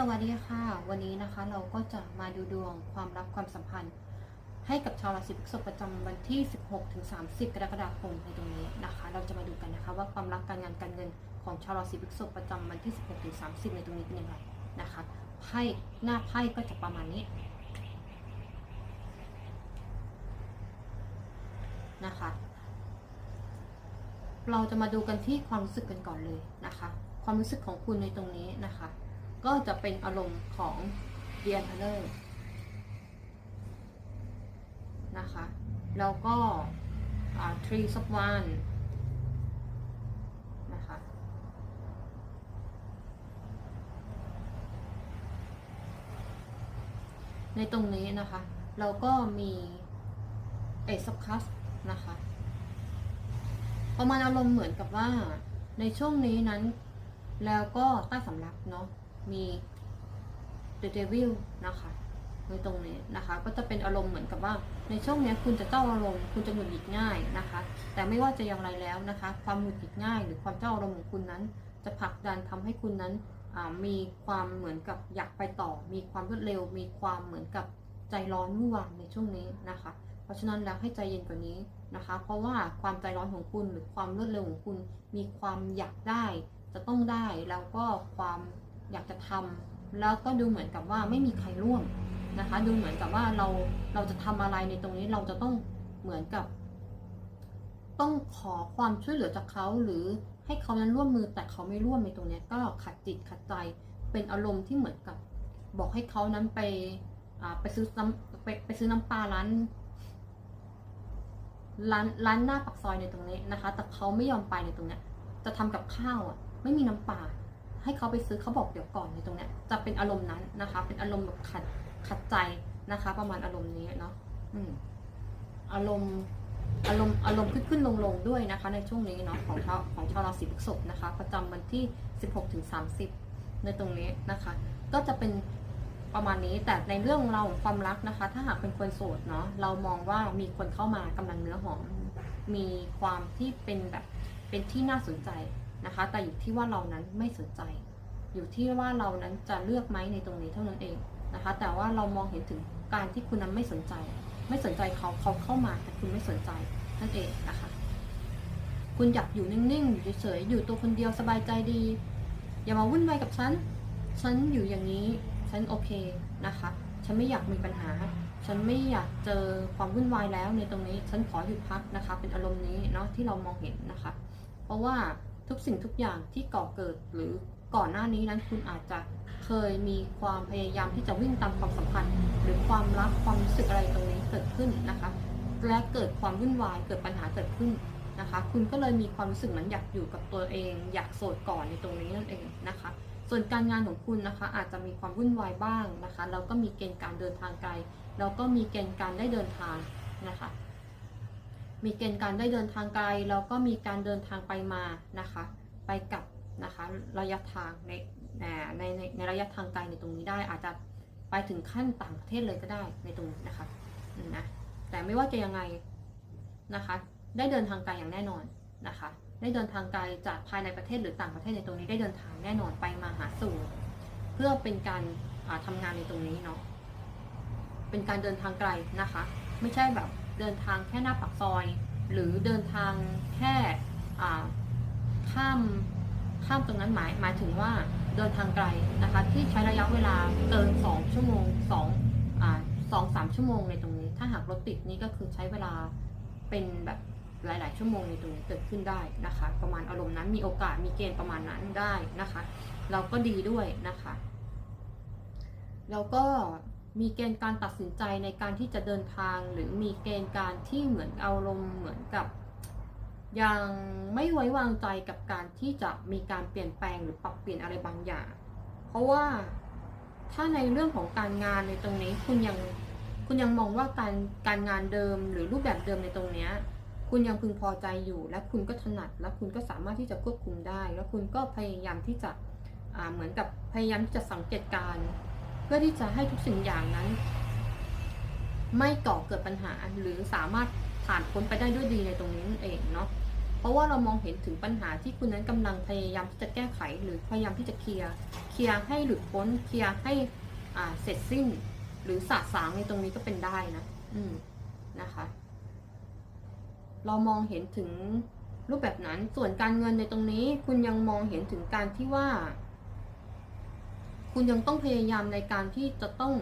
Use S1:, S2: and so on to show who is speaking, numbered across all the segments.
S1: สวัสดีค่ะ วันนี้นะคะเราก็จะมาดูดวงความรักความสัมพันธ์ ให้กับชาวราศีพฤษภประจำวันที่ 16ถึง30 กรกฎาคมในตรงนี้นะคะ เราจะมาดูกันนะคะว่าความรักการงานการเงินของชาวราศีพฤษภประจำวันที่ 16ถึง30 ในตรงนี้เป็นยังไงนะคะไพ่หน้าไพ่ก็จะประมาณนี้นะคะ เราจะมาดูกันที่ความรู้สึกกันก่อนเลยนะคะ ความรู้สึกของคุณในตรงนี้นะคะ ก็จะเป็นอารมณ์ของเดียนเทเลอร์นะคะ แล้วก็ทรีซับวันนะคะ ในตรงนี้นะคะ เราก็มีเอซับคัสนะคะ ประมาณอารมณ์เหมือนกับว่าในช่วงนี้นั้นแล้วก็ใต้สำรับเนาะ มี The Devil นะคะในตรงนี้นะคะ ก็จะเป็นอารมณ์เหมือนกับว่า ในช่วงนี้คุณจะเจ้าอารมณ์คุณจะหงุดหงิดง่ายนะคะ แต่ไม่ว่าจะอย่างไรแล้วนะคะ ความหงุดหงิดง่าย หรือความเจ้าอารมณ์ของคุณนั้น จะผลักดันทำให้คุณนั้นมีความเหมือนกับอยากไปต่อ มีความรวดเร็ว มีความเหมือนกับใจร้อนวุ่นวายในช่วงนี้นะคะ เพราะฉะนั้นแล้วให้ใจเย็นกว่านี้นะคะ เพราะว่าความใจร้อนของคุณหรือความรวดเร็วของคุณ มีความอยากได้ จะต้องได้แล้วก็ความ อยากจะทำแล้วก็ดูเหมือนกับว่าไม่มีใครร่วมนะคะ ดูเหมือนกับว่าเราเราจะทำอะไรในตรงนี้เราจะต้องเหมือนกับ ต้องขอความช่วยเหลือจากเขาหรือให้เขานั้นร่วมมือแต่เขาไม่ร่วมในตรงนี้ก็ขัดจิตขัดใจเป็นอารมณ์ที่เหมือนกับ บอกให้เขานั้นไปไปซื้อน้ำไปไปซื้อน้ำปลาร้านร้านร้านหน้าปากซอยในตรงนี้นะคะ แต่เขาไม่ยอมไปในตรงนี้จะทำกับข้าวอะ ไม่มีน้ำปลา ให้เขาไปซื้อเขาบอกเดี๋ยวก่อนในตรงเนี้ยจะเป็นอารมณ์นั้นนะคะ เป็นอารมณ์แบบขัดขัดใจนะคะ ประมาณอารมณ์นี้เนาะอืมอารมณ์อารมณ์อารมณ์ขึ้นขึ้นลงลงด้วยนะคะ ในช่วงนี้เนาะของชาวของชาวราศีพฤษภนะคะ ประจำวันที่ 16ถึง30 ในตรงนี้นะคะ ก็จะเป็นประมาณนี้แต่ในเรื่องเราของความรักนะคะ ถ้าหากเป็นคนโสดเนาะเรามองว่ามีคนเข้ามากำลังเนื้อหอม มีความที่เป็นแบบเป็นที่น่าสนใจ นะคะ แต่อยู่ที่ว่าเรานั้นไม่สนใจ อยู่ที่ว่าเรานั้นจะเลือกไหมในตรงนี้เท่านั้นเองนะคะ แต่ว่าเรามองเห็นถึงการที่คุณนั้นไม่สนใจ ไม่สนใจเขาเขาเข้ามาแต่คุณไม่สนใจนั่นเองนะคะ คุณอยากอยู่นิ่งๆอยู่เฉยๆอยู่ตัวคนเดียวสบายใจดี อย่ามาวุ่นวายกับฉันฉันอยู่อย่างนี้ฉันโอเคนะคะ ฉันไม่อยากมีปัญหา ฉันไม่อยากเจอความวุ่นวายแล้วในตรงนี้ ฉันขอหยุดพักนะคะ เป็นอารมณ์นี้เนาะที่เรามองเห็นนะคะ เพราะว่า ทุกสิ่งทุกอย่างที่ก่อเกิดหรือก่อนหน้านี้นั้นคุณอาจจะเคยมีความพยายามที่จะวิ่งตามความสัมพันธ์ หรือความรักความรู้สึกอะไรตรงนี้เกิดขึ้นนะคะ และเกิดความวุ่นวายเกิดปัญหาเกิดขึ้นนะคะ คุณก็เลยมีความรู้สึกเหมือนอยากอยู่กับตัวเอง อยากโสดก่อนในตรงนี้นั่นเองนะคะ ส่วนการงานของคุณนะคะ อาจจะมีความวุ่นวายบ้างนะคะแล้วก็มีเกณฑ์การเดินทางไกลแล้วก็มีเกณฑ์การได้เดินทางนะคะ มีเกณฑ์การได้เดินทางไกลแล้วก็มีการเดินทางไปมานะคะ ไปกลับนะคะระยะทางในในในในระยะทางไกลในตรงนี้ได้อาจจะไปถึงขั้นต่างประเทศเลยก็ได้ในตรงนี้นะคะนะแต่ไม่ว่าจะยังไงนะคะ ได้เดินทางไกลอย่างแน่นอนนะคะ ได้เดินทางไกลจากภายในประเทศหรือต่างประเทศในตรงนี้ได้เดินทางแน่นอนไปมาหาสู่ เพื่อเป็นการอ่าทำงานในตรงนี้เนาะเป็นการเดินทางไกลนะคะ ไม่ใช่แบบ เดินทางแค่หน้าปากซอย หรือเดินทางแค่ข้ามข้ามตรงนั้นหมายหมายถึงว่าเดินทางไกลนะคะที่ใช้ระยะเวลาเกิน 2 ชั่วโมง2อ่าสองสามชั่วโมงในตรงนี้ ถ้าหากรถติดนี่ก็คือใช้เวลาเป็นแบบหลาย ๆ ชั่วโมงในตรงนี้เกิดขึ้นได้นะคะ ประมาณอารมณ์นั้นมีโอกาสมีเกณฑ์ประมาณนั้นได้นะคะ เราก็ดีด้วยนะคะ แล้วก็ มีเกณฑ์การตัดสินใจในการที่จะเดินทาง หรือมีเกณฑ์การที่เหมือนอารมณ์เหมือนกับ ยังไม่ไว้วางใจกับการที่จะมีการเปลี่ยนแปลงหรือปรับเปลี่ยนอะไรบางอย่าง เพราะว่าถ้าในเรื่องของการงานในตรงนี้คุณยังคุณยังมองว่าการการงานเดิมหรือรูปแบบเดิมในตรงเนี้ยคุณยังพึงพอใจอยู่ และคุณก็ถนัด และคุณก็สามารถที่จะควบคุมได้ แล้วคุณก็พยายามที่จะอ่าเหมือนกับพยายามที่จะสังเกตการ พื่อที่จะให้ทุกสิ่งอย่างนั้น ไม่ก่อเกิดปัญหาหรือสามารถผ่านพ้นไปได้ด้วยดีในตรงนี้นั่นเองเนาะเพราะว่าเรามองเห็นถึงปัญหาที่คุณนั้นกำลังพยายามที่จะแก้ไข หรือพยายามที่จะเคลียร์เคลียร์ให้หลุดพ้นเคลียร์ให้อ่าเสร็จสิ้น หรือสาสางในตรงนี้ก็เป็นได้นะ อืมนะคะ เรามองเห็นถึงรูปแบบนั้นส่วนการเงินในตรงนี้ คุณยังมองเห็นถึงการที่ว่า คุณยังต้องพยายามในการที่จะต้อง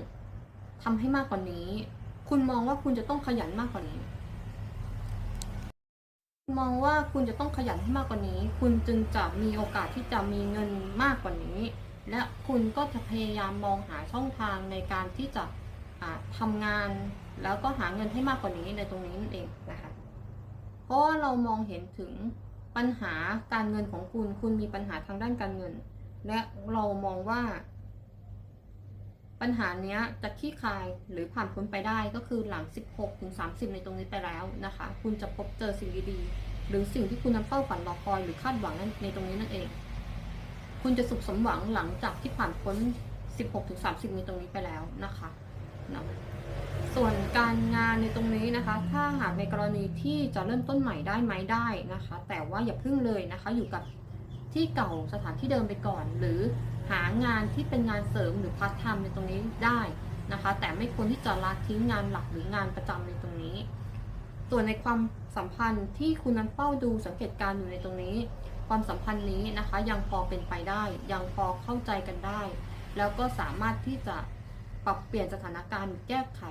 S1: ทำให้มากกว่านี้ คุณมองว่าคุณจะต้องขยันมากกว่านี้ มองว่าคุณจะต้องขยันให้มากกว่านี้ คุณจึงจะมีโอกาสที่จะมีเงินมากกว่านี้ และคุณก็จะพยายามมองหาช่องทางในการที่จะอ่าทำงาน แล้วก็หาเงินให้มากกว่านี้ในตรงนี้นั่นเองนะคะเพราะว่าเรามองเห็นถึงปัญหาการเงินของคุณ คุณมีปัญหาทางด้านการเงิน และเรามองว่า ปัญหาเนี้ยจะคลี่คลายหรือผ่านพ้นไปได้ก็คือหลัง 16 ถึง 30 ในตรงนี้ไปแล้วนะคะ คุณจะพบเจอสิ่งดีๆ หรือสิ่งที่คุณนั้นเฝ้าฝันรอคอยหรือคาดหวังนั่นในตรงนี้นั่นเอง คุณจะสุขสมหวังหลังจากที่ผ่านพ้น 16 ถึง 30 ในตรงนี้ไปแล้วนะคะนะส่วนการงานในตรงนี้นะคะ ถ้าหากในกรณีที่จะเริ่มต้นใหม่ได้ไหมได้นะคะ แต่ว่าอย่าพึ่งเลยนะคะ อยู่กับที่เก่าสถานที่เดิมไปก่อน หรือ หางานที่เป็นงานเสริมหรือพาร์ทไทม์ในตรงนี้ได้นะคะ แต่ไม่ควรที่จะละทิ้งงานหลักหรืองานประจำในตรงนี้ ส่วนในความสัมพันธ์ที่คุณนั้นเฝ้าดูสังเกตการณ์อยู่ในตรงนี้ ความสัมพันธ์นี้นะคะ ยังพอเป็นไปได้ ยังพอเข้าใจกันได้ แล้วก็สามารถที่จะปรับเปลี่ยนสถานการณ์แก้ไข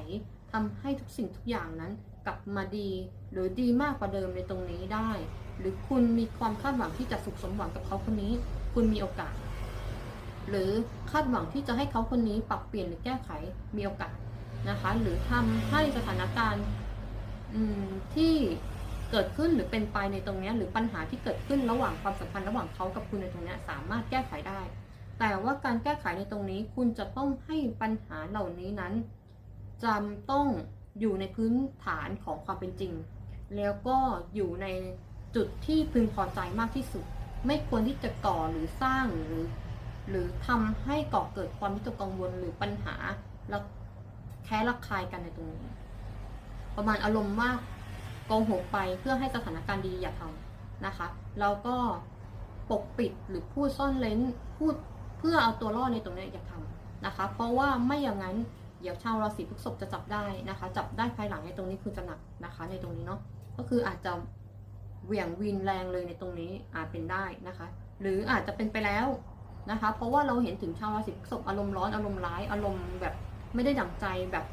S1: ทำให้ทุกสิ่งทุกอย่างนั้นกลับมาดี หรือดีมากกว่าเดิมในตรงนี้ได้ หรือคุณมีความคาดหวังที่จะสุขสมหวังกับเขาคนนี้ คุณมีโอกาส หรือคาดหวังที่จะให้เขาคนนี้ปรับเปลี่ยนหรือแก้ไขมีโอกาสนะคะ หรือทำให้สถานการณ์ที่เกิดขึ้นหรือเป็นไปในตรงนี้หรือปัญหาที่เกิดขึ้นระหว่างความสัมพันธ์ระหว่างเขากับคุณในตรงนี้สามารถแก้ไขได้ แต่ว่าการแก้ไขในตรงนี้คุณจะต้องให้ปัญหาเหล่านี้นั้นจำต้องอยู่ในพื้นฐานของความเป็นจริง แล้วก็อยู่ในจุดที่พึงพอใจมากที่สุด ไม่ควรที่จะก่อหรือสร้างหรือ หรือทำให้ก่อเกิดความวิตกกังวลหรือปัญหาแล้วแค้ระคายกันในตรงนี้ ประมาณอารมณ์ว่าโกงหกไปเพื่อให้สถานการณ์ดีอย่าทำนะคะแล้วก็ปกปิดหรือพูดซ่อนเล้นพูดเพื่อเอาตัวรอดในตรงนี้อย่าทำนะคะ เพราะว่าไม่อย่างนั้นเดี๋ยวชาวราศีพฤษภจะจับได้นะคะ จับได้ภายหลังในตรงนี้คือจะหนักนะคะ ในตรงนี้เนาะก็คืออาจจะเหวี่ยงวินแรงเลยในตรงนี้อาจเป็นได้นะคะ หรืออาจจะเป็นไปแล้ว นะคะ เพราะว่าเราเห็นถึงชาวราศีพฤษภอารมณ์ร้อนอารมณ์ร้ายอารมณ์แบบไม่ได้ดั่งใจแบบ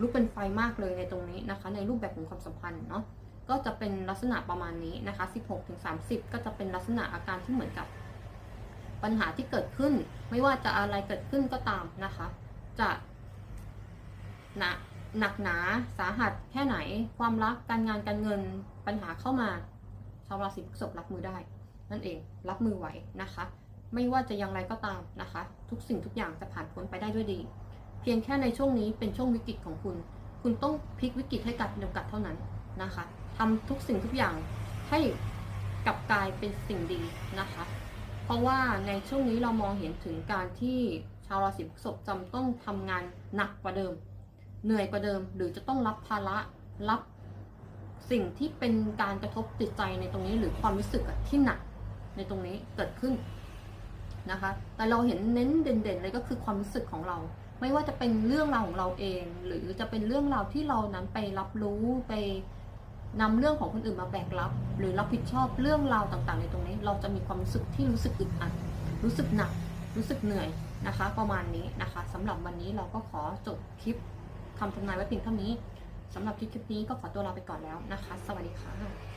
S1: ลุกเป็นไฟมากเลยในตรงนี้นะคะ ในรูปแบบของความสัมพันธ์เนาะก็จะเป็นลักษณะประมาณนี้นะคะ 16ถึง30 ก็จะเป็นลักษณะอาการที่เหมือนกับ ปัญหาที่เกิดขึ้น ไม่ว่าจะอะไรเกิดขึ้นก็ตามนะคะ จะหนักหนักหนาสาหัสแค่ไหน ความรักการงานการเงินปัญหาเข้ามาชาวราศีพฤษภรับมือได้ นั่นเองรับมือไหวนะคะ ไม่ว่าจะอย่างไรก็ตามนะคะ ทุกสิ่งทุกอย่างจะผ่านพ้นไปได้ด้วยดี เพียงแค่ในช่วงนี้เป็นช่วงวิกฤตของคุณ คุณต้องพลิกวิกฤตให้กลายเป็นโอกาสเท่านั้นนะคะทำทุกสิ่งทุกอย่างให้กลับกลายเป็นสิ่งดีนะคะ เพราะว่าในช่วงนี้เรามองเห็นถึงการที่ชาวราศีพฤษภจำต้องทำงานหนักกว่าเดิม เหนื่อยกว่าเดิม หรือจะต้องรับภาระรับสิ่งที่เป็นการกระทบจิตใจในตรงนี้หรือความรู้สึกที่หนักในตรงนี้เกิดขึ้น นะคะ แต่เราเห็นเน้นเด่นๆเลยก็คือความรู้สึกของเรา ไม่ว่าจะเป็นเรื่องราวของเราเอง หรือจะเป็นเรื่องราวที่เรานั้นไปรับรู้ไปนำเรื่องของคนอื่นมาแบกรับ หรือรับผิดชอบเรื่องราวต่างๆ ในตรงนี้ เราจะมีความรู้สึกที่รู้สึกอึดอัด รู้สึกหนัก รู้สึกเหนื่อยนะคะ ประมาณนี้นะคะสำหรับวันนี้เราก็ขอจบคลิปคำทำนายไว้เพียงเท่านี้สำหรับคลิปนี้ก็ขอตัวลาไปก่อนแล้วนะคะ สวัสดีค่ะ